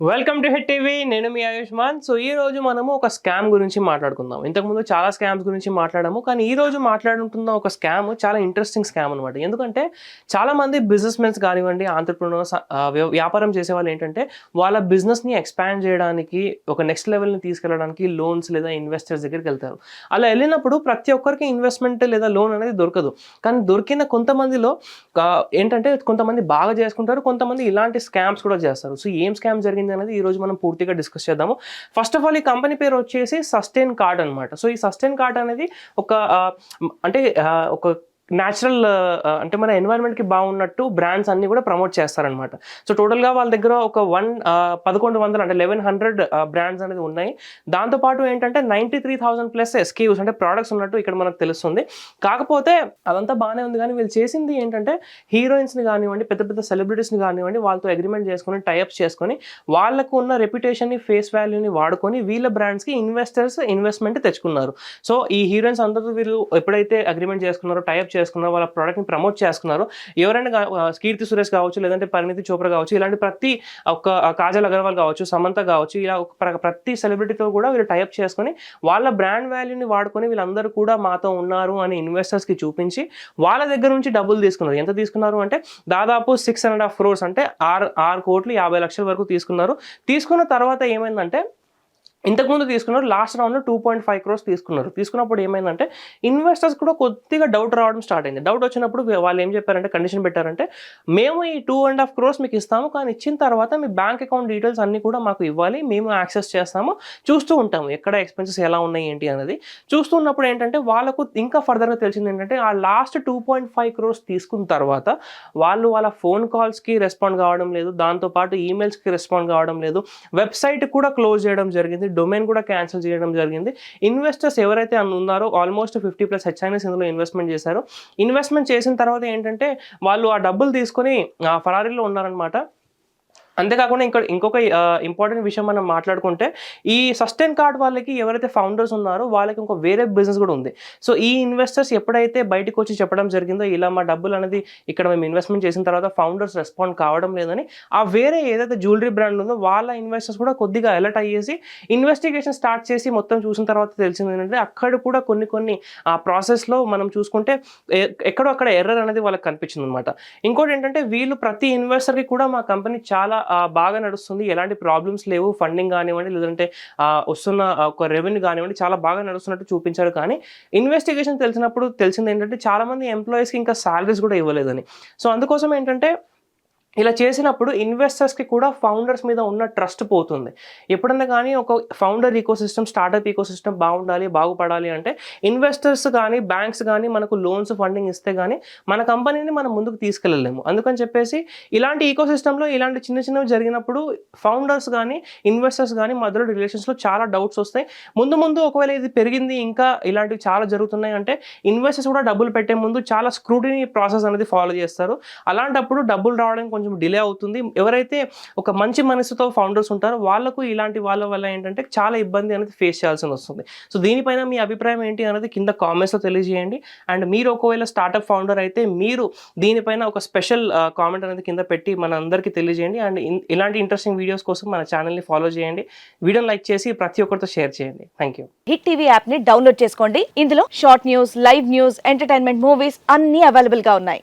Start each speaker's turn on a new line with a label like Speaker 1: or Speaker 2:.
Speaker 1: Welcome to hit TV నేను మీ Ayushman. So ఈ రోజు మనము ఒక స్కామ్ గురించి మాట్లాడుకుందాం. ఇంతకుముందు చాలా స్కామ్స్ గురించి మాట్లాడాము కానీ ఈ రోజు మాట్లాడుతున్న ఒక స్కామ్ చాలా ఇంట్రెస్టింగ్ స్కామ్ అనమాట ఎందుకంటే చాలా మంది బిజినెస్ మెన్స్ కానివ్వండి ఆంటర్ప్రినర్స్ వ్యాపారం చేసే వాళ్ళు ఏంటంటే వాళ్ళ బిజినెస్ని ఎక్స్పాండ్ చేయడానికి ఒక నెక్స్ట్ లెవెల్ని తీసుకెళ్ళడానికి లోన్స్ లేదా ఇన్వెస్టర్స్ దగ్గరికి వెళ్తారు. అలా వెళ్ళినప్పుడు ప్రతి ఒక్కరికి ఇన్వెస్ట్మెంట్ లేదా లోన్ అనేది దొరకదు. కానీ దొరికిన కొంతమందిలో ఏంటంటే కొంతమంది బాగా చేసుకుంటారు కొంతమంది ఇలాంటి స్కామ్స్ కూడా చేస్తారు. సో ఏం స్కామ్ జరిగింది? అనేది ఈ రోజు మనం పూర్తిగా డిస్కస్ చేద్దాము. ఫస్ట్ ఆఫ్ ఆల్ ఈ కంపెనీ పేరు వచ్చేసి సస్టైన్ కార్డ్ అన్నమాట. సో ఈ సస్టైన్ కార్డ్ అనేది ఒక అంటే ఒక న్యాచురల్ uh, అంటే మన ఎన్వైరన్మెంట్కి బాగున్నట్టు బ్రాండ్స్ అన్ని కూడా ప్రమోట్ చేస్తారనమాట సో టోటల్గా వాళ్ళ దగ్గర ఒక వన్ uh, పదకొండు వందలు అంటే లెవెన్ హండ్రెడ్ బ్రాండ్స్ అనేది ఉన్నాయి. దాంతోపాటు ఏంటంటే ninety three thousand plus SKUs అంటే ప్రోడక్ట్స్ ఉన్నట్టు ఇక్కడ మనకు తెలుస్తుంది. కాకపోతే అదంతా బాగానే ఉంది కానీ వీళ్ళు చేసింది ఏంటంటే హీరోయిన్స్ని కానివ్వండి పెద్ద పెద్ద సెలబ్రిటీస్ని కానివ్వండి వాళ్ళతో అగ్రిమెంట్ చేసుకొని టైప్స్ చేసుకొని వాళ్ళకు ఉన్న రెప్యుటేషన్ని ఫేస్ వాల్యూని వాడుకొని వీళ్ళ బ్రాండ్స్కి ఇన్వెస్టర్స్ ఇన్వెస్ట్మెంట్ తెచ్చుకున్నారు. సో ఈ హీరోయిన్స్ అందరూ వీళ్ళు ఎప్పుడైతే అగ్రిమెంట్ చేసుకున్నారో టైప్ చేసుకున్నారు వాళ్ళ ప్రోడక్ట్ని ప్రమోట్ చేసుకున్నారు. ఎవరైనా కీర్తి సురేష్ కావచ్చు లేదంటే పరిణితి చోప్రా కావచ్చు ఇలాంటి ప్రతి ఒక్క కాజల్ అగర్వాల్ కావచ్చు సమంత కావచ్చు ఇలా ఒక ప్ర- ప్రతి సెలబ్రిటీతో కూడా వీళ్ళు టైప్ చేసుకొని వాళ్ళ బ్రాండ్ వాల్యూని వాడుకొని వీళ్ళందరూ కూడా మాతో ఉన్నారు అని ఇన్వెస్టర్స్కి చూపించి వాళ్ళ దగ్గర నుంచి డబ్బులు తీసుకున్నారు. ఎంత తీసుకున్నారు అంటే దాదాపు సిక్స్ అండ్ హాఫ్ క్రోర్స్ అంటే ఆరు ఆరు కోట్లు యాభై లక్షల వరకు తీసుకున్నారు. తీసుకున్న తర్వాత ఏమైందంటే ఇంతకుముందు తీసుకున్నారు లాస్ట్ రౌండ్లో టూ పాయింట్ ఫైవ్ క్రోర్స్ తీసుకున్నారు. తీసుకున్నప్పుడు ఏమైందంటే ఇన్వెస్టర్స్ కూడా కొద్దిగా డౌట్ రావడం స్టార్ట్ అయింది. డౌట్ వచ్చినప్పుడు వాళ్ళు ఏం చెప్పారంటే కండిషన్ పెట్టారంటే మేము ఈ టూ అండ్ హాఫ్ క్రోర్స్ మీకు ఇస్తాము కానీ ఇచ్చిన తర్వాత మీ బ్యాంక్ అకౌంట్ డీటెయిల్స్ అన్నీ కూడా మాకు ఇవ్వాలి మేము యాక్సెస్ చేస్తాము చూస్తూ ఉంటాము. ఎక్కడ ఎక్స్పెన్సెస్ ఎలా ఉన్నాయి ఏంటి అనేది. చూస్తున్నప్పుడు ఏంటంటే వాళ్ళకు ఇంకా ఫర్దర్గా తెలిసింది ఏంటంటే ఆ last two point five crores తీసుకున్న తర్వాత వాళ్ళు వాళ్ళ ఫోన్ కాల్స్కి రెస్పాండ్ కావడం లేదు దాంతోపాటు ఈమెయిల్స్కి రెస్పాండ్ కావడం లేదు వెబ్సైట్ కూడా క్లోజ్ చేయడం జరిగింది. డొమైన్ కూడా క్యాన్సిల్ చేయడం జరిగింది. ఇన్వెస్టర్స్ ఎవరైతే ఉన్నారో ఆల్మోస్ట్ ఫిఫ్టీ ప్లస్ హెచ్ఐనీస్ ఇందులో ఇన్వెస్ట్మెంట్ చేశారు. ఇన్వెస్ట్మెంట్ చేసిన తర్వాత ఏంటంటే వాళ్ళు ఆ డబ్బులు తీసుకొని ఆ ఫరారీలో ఉన్నారనమాట అంతేకాకుండా ఇంకా ఇంకొక ఇంపార్టెంట్ విషయం మనం మాట్లాడుకుంటే ఈ సస్టైన్ కార్డ్ వాళ్ళకి ఎవరైతే ఫౌండర్స్ ఉన్నారో వాళ్ళకి ఇంకో వేరే బిజినెస్ కూడా ఉంది. సో ఈ ఇన్వెస్టర్స్ ఎప్పుడైతే బయటకు వచ్చి చెప్పడం జరిగిందో ఇలా మా డబ్బులు అనేది ఇక్కడ మేము ఇన్వెస్ట్మెంట్ చేసిన తర్వాత ఫౌండర్స్ రెస్పాండ్ కావడం లేదని ఆ వేరే ఏదైతే జ్యువెలరీ బ్రాండ్ ఉందో వాళ్ళ ఇన్వెస్టర్స్ కూడా కొద్దిగా అలర్ట్ అయ్యేసి ఇన్వెస్టిగేషన్ స్టార్ట్ చేసి మొత్తం చూసిన తర్వాత తెలిసింది ఏంటంటే అక్కడ కూడా కొన్ని కొన్ని ఆ ప్రాసెస్లో మనం చూసుకుంటే ఎక్కడో అక్కడ ఎర్రర్ అనేది వాళ్ళకి కనిపించింది అనమాట ఇంకోటి ఏంటంటే వీళ్ళు ప్రతి ఇన్వెస్టర్కి కూడా మా కంపెనీ చాలా బాగా నడుస్తుంది. ఎలాంటి ప్రాబ్లమ్స్ లేవు. ఫండింగ్ కానివ్వండి లేదంటే వస్తున్న ఒక రెవెన్యూ కానివ్వండి చాలా బాగా నడుస్తున్నట్టు చూపించారు కానీ ఇన్వెస్టిగేషన్ తెలిసినప్పుడు తెలిసింది ఏంటంటే చాలామంది ఎంప్లాయీస్కి ఇంకా శాలరీస్ కూడా ఇవ్వలేదని. సో అందుకోసం ఏంటంటే ఇలా చేసినప్పుడు ఇన్వెస్టర్స్కి కూడా ఫౌండర్స్ మీద ఉన్న ట్రస్ట్ పోతుంది. ఎప్పుడన్నా కానీ ఒక founder ecosystem startup ecosystem బాగుండాలి బాగుపడాలి అంటే ఇన్వెస్టర్స్ కానీ బ్యాంక్స్ కానీ మనకు లోన్స్ ఫండింగ్ ఇస్తే కానీ మన కంపెనీని మనం ముందుకు తీసుకెళ్ళలేము. అందుకని చెప్పేసి ఇలాంటి ఈకోసిస్టంలో ఇలాంటి చిన్న చిన్నవి జరిగినప్పుడు ఫౌండర్స్ కానీ ఇన్వెస్టర్స్ కానీ మధ్యలో రిలేషన్స్లో చాలా డౌట్స్ వస్తాయి. ముందు ముందు ఒకవేళ ఇది పెరిగింది ఇంకా ఇలాంటివి చాలా జరుగుతున్నాయి అంటే ఇన్వెస్టర్స్ కూడా డబ్బులు పెట్టే ముందు చాలా స్క్రూటినీ ప్రాసెస్ అనేది ఫాలో చేస్తారు. అలాంటప్పుడు డబ్బులు రావడానికి కొంచెం డిలే అవుతుంది. ఎవరైతే ఒక మంచి మనసుతో ఫౌండర్స్ ఉంటారో వాళ్ళకు ఇలాంటి వాళ్ళ వల్ల ఏంటంటే చాలా ఇబ్బంది అనేది ఫేస్ చేయాల్సి వస్తుంది. సో దీనిపైన మీ అభిప్రాయం ఏంటి అనేది కింద కామెంట్స్లో తెలియజేయండి. అండ్ మీరు ఒకవేళ స్టార్టప్ ఫౌండర్ అయితే మీరు దీనిపైన ఒక స్పెషల్ కామెంట్ అనేది కింద పెట్టి మన అందరికీ తెలియజేయండి. అండ్ ఇలాంటి ఇంట్రెస్టింగ్ వీడియోస్ కోసం మన ఛానల్ని ఫాలో చేయండి. వీడియోని లైక్ చేసి ప్రతి ఒక్కరితో షేర్ చేయండి. థ్యాంక్ యూ
Speaker 2: హిట్ టీవీ యాప్ని డౌన్లోడ్ చేసుకోండి. ఇందులో short news live news entertainment movies అన్ని అవైలబుల్గా ఉన్నాయి.